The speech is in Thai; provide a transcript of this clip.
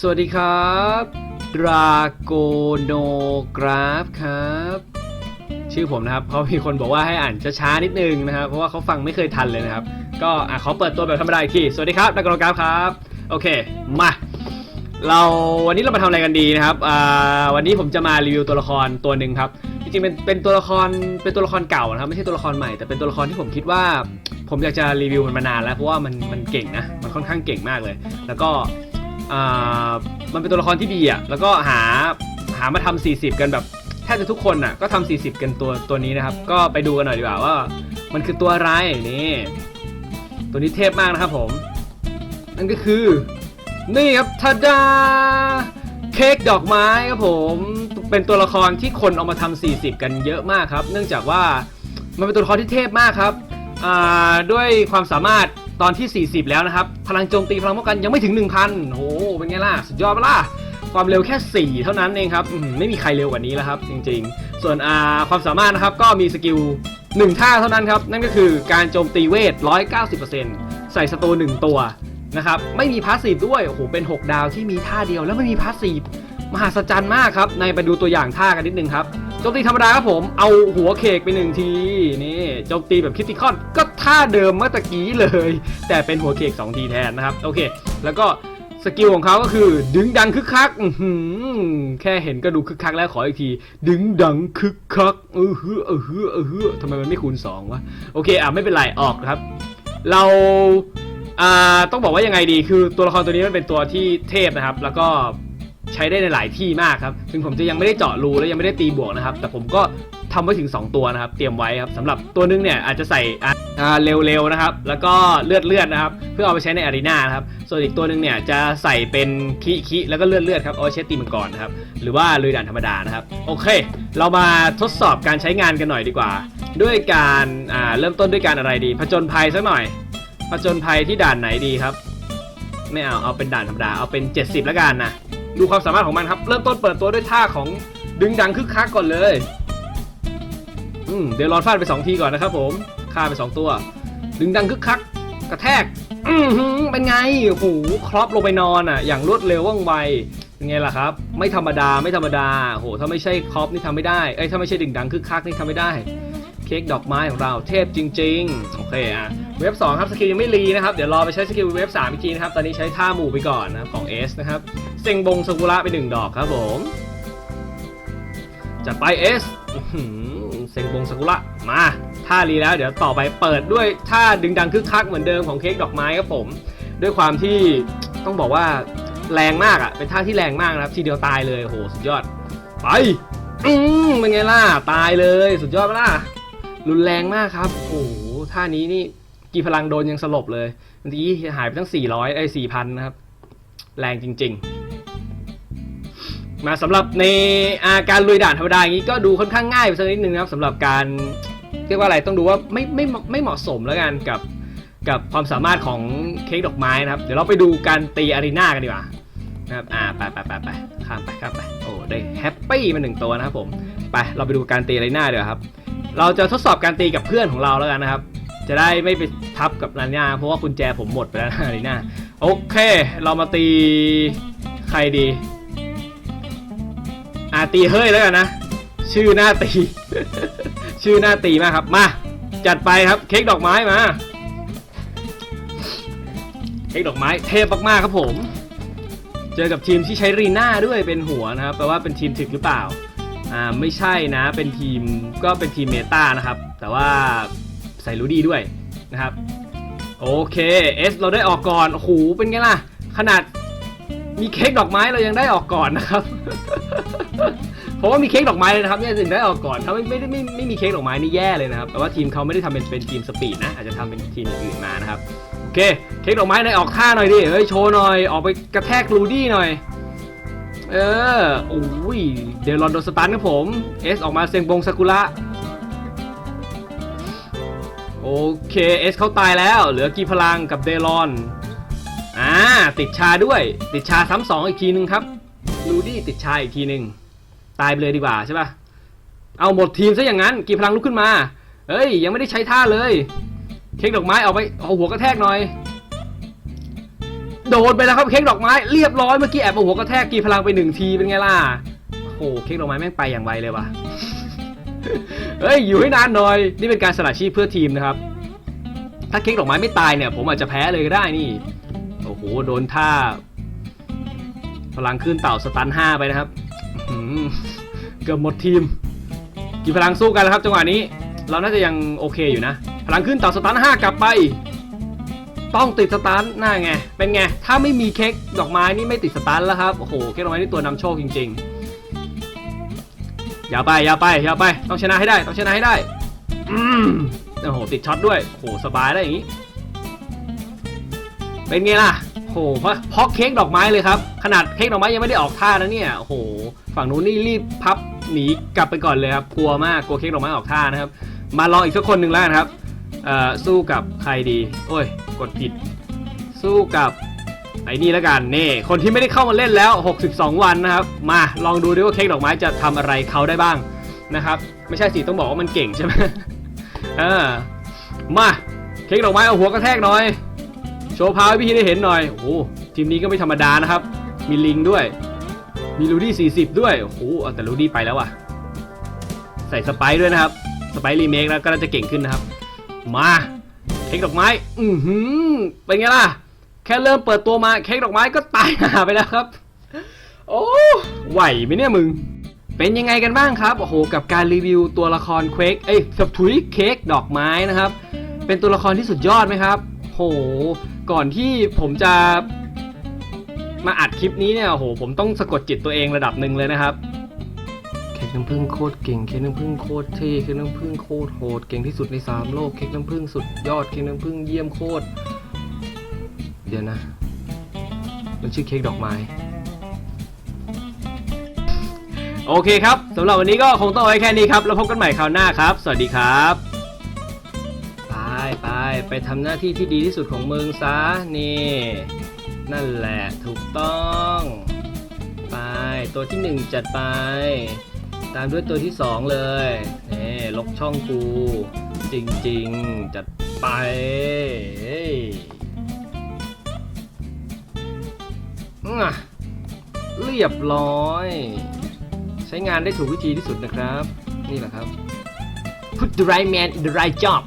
สวัสดีครับดราโกโนกราฟครับ ชื่อผมนะครับเพราะมีคนบอกว่าให้อ่านช้าๆนิดนึงนะครับ เพราะว่าเขาฟังไม่เคยทันเลยนะครับ ก็อะขอเปิดตัวแบบธรรมดาอีกที สวัสดีครับดราโกโนกราฟครับ โอเค มา เราวันนี้เรามาทำอะไรกันดีนะครับอ่าวันนี้ผมจะมารีวิวตัวละครตัวหนึ่งครับ จริงๆเป็นเป็นตัวละครเป็นตัวละครเก่านะครับ ไม่ใช่ตัวละครใหม่ แต่เป็นตัวละครที่ผมคิดว่า ผมอยากจะรีวิวมันมานานแล้ว เพราะว่ามันมันเก่งนะ มันค่อนข้างเก่งมากเลย แล้วก็ อ่ามันเป็นตัวละครที่ดีอะแล้วก็หาหามาทำ40 กันแบบแทบจะทุกคนอะก็ทำ40 กันตัวตัวนี้นะครับ ก็ไปดูกันหน่อยดีกว่าว่า มันคือตัวอะไรนี่ตัวนี้เทพมากนะครับผม นั่นก็คือ นี่ครับทาดาเค้กดอกไม้ครับผมเป็นตัวละครที่คนเอามาทำ40 กันเยอะมากครับ เนื่องจากว่ามันเป็นตัวละครที่เทพมากครับด้วยความสามารถ ตอนที่ 40 แล้วนะครับ พลังโจมตีพลังป้องกันยังไม่ถึง 1,000โอ้โหเป็นไงล่ะ สุดยอดปะล่ะ ความเร็วแค่ 4 เท่านั้นเองครับไม่มีใครเร็วกว่านี้แล้วครับ จริงๆ ส่วนอาความสามารถนะครับก็มีสกิล1ท่าเท่านั้นครับ นั่นก็คือการโจมตีเวท 190%ใส่สตู1ตัวนะครับไม่มีพาสซีฟด้วยโอ้โหเป็น 6 ดาวที่มีท่าเดียวแล้วไม่มีพาสซีฟมหัศจรรย์มากครับในไปดูตัวอย่างท่ากันนิดนึงครับโจมตีธรรมดาครับผมเอาหัวเคกไปหนึ่งทีนี่โจมตีแบบคิติคอนก็ ท่าเดิมเมื่อตะกี้เลย แต่เป็นหัวเคก2ทีแทนนะครับ โอเค แล้วก็สกิลของเขาก็คือ ดึงดังคึกคักแค่เห็นก็ดูคึกคักแล้วขออีกที ดึงดังคึกคักเออฮือเออฮือเออฮือทำไมมันไม่คูณสองวะโอเคอะไม่เป็นไรออกครับ เราอ่าต้องบอกว่ายังไงดีคือตัวละครตัวนี้มันเป็นตัวที่เทพนะครับ แล้วก็ใช้ได้ในหลายที่มากครับ ถึงผมจะยังไม่ได้เจาะรูและยังไม่ได้ตีบวกนะครับ แต่ผมก็ ทำไว้ถึง 2 ตัวนะครับ เตรียมไว้ครับสำหรับตัวนึงเนี่ยอาจจะใส่อ่าเร็วๆนะครับ แล้วก็เลือดเลือดนะครับ เพื่อเอาไปใช้ในอารีนานะครับ ส่วนอีกตัวนึงเนี่ยจะใส่เป็นคิคิแล้วก็เลือดเลือดครับเอาไว้ใช้ตีมังกรนะครับ หรือว่าลุยด่านธรรมดานะครับ โอเค เรามาทดสอบการใช้งานกันหน่อยดีกว่า ด้วยการอ่าเริ่มต้นด้วยการอะไรดี ผจญภัยสักหน่อย ผจญภัยที่ด่านไหนดีครับ ไม่เอาเอาเป็นด่านธรรมดาเอาเป็น 70 แล้วกันนะ ดูความสามารถของมันครับ เริ่มต้นเปิดตัวด้วยท่าของดึงดังคึกคักก่อนเลย อืมเดี๋ยวรอนฟาดไป 2 ทีก่อนนะครับผมฆ่าไป 2 ตัว ดึงดังคึกคัก กระแทก อือหือเป็นไงโอ้โหครอปลงไปนอนอะ อย่างรวดเร็วว่องไวเป็นไงล่ะครับ ไม่ธรรมดาไม่ธรรมดาโอ้โหถ้าไม่ใช่ครอปนี่ทำไม่ได้เอ้ยถ้าไม่ใช่ดึงดังคึกคักนี่ทำไม่ได้ เค้กดอกไม้ของเราเทพจริง ๆ โอเคอะเว็บ 2 ครับสกิลยังไม่รีนะครับ เดี๋ยวรอไปใช้สกิลเว็บ3อีกทีนะครับ ตอนนี้ใช้ท่าหมู่ไปก่อนนะครับของ S นะครับเซ็งบงสกุระไป 1 ดอกครับผมจัดไป S อื ซ็งบงสกุระมาท่ารีแล้วเดี๋ยวต่อไปเปิดด้วยท่าดึงดังคึกคักเหมือนเดิมของเค้กดอกไม้ครับผม ด้วยความที่ต้องบอกว่าแรงมากอะเป็นท่าที่แรงมากนะครับ ทีเดียวตายเลยโหสุดยอด ไปอืมเป็นไงล่ะตายเลย สุดยอดล่ะรุนแรงมากครับโอ้โหท่านี้นี่กี่พลังโดนยังสลบเลยเมื่อกี้หายไปตั้ง400ไอ้4,000นะครับ แรงจริง ๆ มาสำหรับในอาการลุยด่านธรรมดาอย่างนี้ก็ดูค่อนข้างง่ายไปสักนิดนึงนะครับสำหรับการเรียกว่าอะไรต้องดูว่าไม่ไม่ไม่เหมาะสมแล้วกันกับกับความสามารถของเค้กดอกไม้นะครับ เดี๋ยวเราไปดูการตีอารีนากันดีกว่านะครับอ่าไปไปไปไปข้ามไปข้ามไปโอ้ได้แฮปปี้มาหนึ่งตัวนะครับผมไปเราไปดูการตีอารีนาเดีกว่าครับ เราจะทดสอบการตีกับเพื่อนของเราแล้วกันนะครับ จะได้ไม่ไปทับกับลาน่าเพราะว่ากุญแจผมหมดไปแล้วนะลีน่าโอเค เรามาตีใครดี ตีเฮ้ยแล้วกันนะ ชื่อหน้าตี ชื่อหน้าตีมากครับ มา จัดไปครับเค้กดอกไม้มา เค้กดอกไม้เทพมากๆครับผม เจอกับทีมที่ใช้รีน่าด้วยเป็นหัวนะครับแปลว่าเป็นทีมถึกหรือเปล่า อ่าไม่ใช่นะ เป็นทีมก็เป็นทีมเมตานะครับ แต่ว่าใส่รูดี้ด้วยนะครับ โอเคเอสเราได้ออกก่อนโอ้โหเป็นไงล่ะ ขนาด มีเค้กดอกไม้เรายังได้ออกก่อนนะครับ เพราะว่ามีเค้กดอกไม้เลยนะครับเนี่ยถึงได้ออกก่อน ถ้าไม่ไม่ได้ไม่ไม่มีเค้กดอกไม้นี่แย่เลยนะครับ แต่ว่าทีมเขาไม่ได้ทำเป็นเป็นทีมสปีดนะ อาจจะทำเป็นทีมอื่นมานะครับ โอเค เค้กดอกไม้ในออกท่าหน่อยดิ เฮ้ยโชว์หน่อย ออกไปกระแทกรูดี้หน่อย เออโอ้ย เดลอนโดสตันครับผม เอสออกมาเซงบงซากุระโอเคเอสเขาตายแล้ว เหลือกีพลังกับเดลอน อ่าติดชาด้วย ติดชาซ้ำสองอีกทีนึงครับลูดี้ติดชาอีกทีหนึ่งตายไปเลยดีกว่าใช่ปะเอาหมดทีมซะอย่างนั้น กี่พลังลุกขึ้นมาเฮ้ย ยังไม่ได้ใช้ท่าเลย เค้กดอกไม้เอาไปเอาหัวกระแทกหน่อย โดนไปแล้วครับเค้กดอกไม้เรียบร้อยเมื่อกี้แอบเอาหัวกระแทกกี่พลังไปหนึ่งทีเป็นไงล่ะโอ้โหเค้กดอกไม้แม่งไปอย่างไวเลยว่ะเฮ้ยอยู่ให้นานหน่อย นี่เป็นการสละชีพเพื่อทีมนะครับ ถ้าเค้กดอกไม้ไม่ตายเนี่ย ผมอาจจะแพ้เลยก็ได้นี่ หโดนท่า พลังขึ้นเต่าสตันห้าไปนะครับเกือบหมดทีมกี่พลังสู้กันแล้วครับจังหวะนี้ เราน่าจะยังโอเคอยู่นะ พลังขึ้นเต่าสตันห้ากลับไป ต้องติดสตาร์หน้าไง เป็นไง ถ้าไม่มีเค้กดอกไม้นี่ไม่ติดสตาร์แล้วครับ โอ้โหเค้กดอกไม้นี่ตัวนำโชคจริง ๆ อย่าไปอย่าไปอย่าไป ต้องชนะให้ได้ ต้องชนะให้ได้ อืมโอ้โหติดช็อตด้วย โอ้โหสบายแล้วอย่างนี้ เป็นไงล่ะ หเพราะเพราะเค้กดอกไม้เลยครับ ขนาดเค้กดอกไม้ยังไม่ได้ออกท่านะเนี่ยโอ้โห ฝั่งนู้นนี่รีบพับหนีกลับไปก่อนเลยครับกลัวมากกลัวเค้กดอกไม้ออกท่านะครับ มาลองอีกสักคนหนึ่งแล้วกันครับสู้กับใครดี โอ้ย กดผิด สู้กับไอ้นี่แล้วกันนี่คนที่ไม่ได้เข้ามาเล่นแล้ว 62 วันนะครับ มาลองดูดิว่าเค้กดอกไม้จะทำอะไรเขาได้บ้างนะครับ ไม่ใช่สิต้องบอกว่ามันเก่งใช่ไหมเออมาเค้กดอกไม้เอาหัวกระแทกหน่อย โชว์พาวให้พี่ได้เห็นหน่อย โอ้โหทีมนี้ก็ไม่ธรรมดานะครับ มีลิงด้วย มีลูดี้40 ด้วย โอ้โหเอาแต่ลูดี้ไปแล้วอะใส่สไปด้วยนะครับ สไปซ์รีเมคแล้วก็น่าจะเก่งขึ้นนะครับ มาเค้กดอกไม้ อือหือ เป็นไงล่ะ แค่เริ่มเปิดตัวมาเค้กดอกไม้ก็ตายหาไปแล้วครับ โอ้ไหวไหมเนี่ยมึง เป็นยังไงกันบ้างครับ โอ้โห กับการรีวิวตัวละครเควกเอ้ยสับถุยเค้กดอกไม้นะครับ เป็นตัวละครที่สุดยอดไหมครับ โห ก่อนที่ผมจะมาอัดคลิปนี้เนี่ยโอ้โหผมต้องสะกดจิตตัวเองระดับหนึ่งเลยนะครับเค้กน้ำผึ้งโคตรเก่งเค้กน้ำผึ้งโคตรเท่เค้กน้ำผึ้งโคตรโหดเก่งที่สุดในสามโลกเค้กน้ำผึ้งสุดยอดเค้กน้ำผึ้งเยี่ยมโคตรเดี๋ยวนะมันชื่อเค้กดอกไม้โอเคครับสำหรับวันนี้ก็คงต้องเอาไว้แค่นี้ครับ แล้วพบกันใหม่คราวหน้าครับ สวัสดีครับไป ไปไปทำหน้าที่ที่ดีที่สุดของมึงซะนี่ นั่นแหละถูกต้อง ไปตัวที่หนึ่งจัดไป ตามด้วยตัวที่สองเลยนี่ลกช่องกู จริงๆ จัดไปเฮ้ยอะเรียบร้อย ใช้งานได้ถูกวิธีที่สุดนะครับ นี่แหละครับ Put the right man in the right job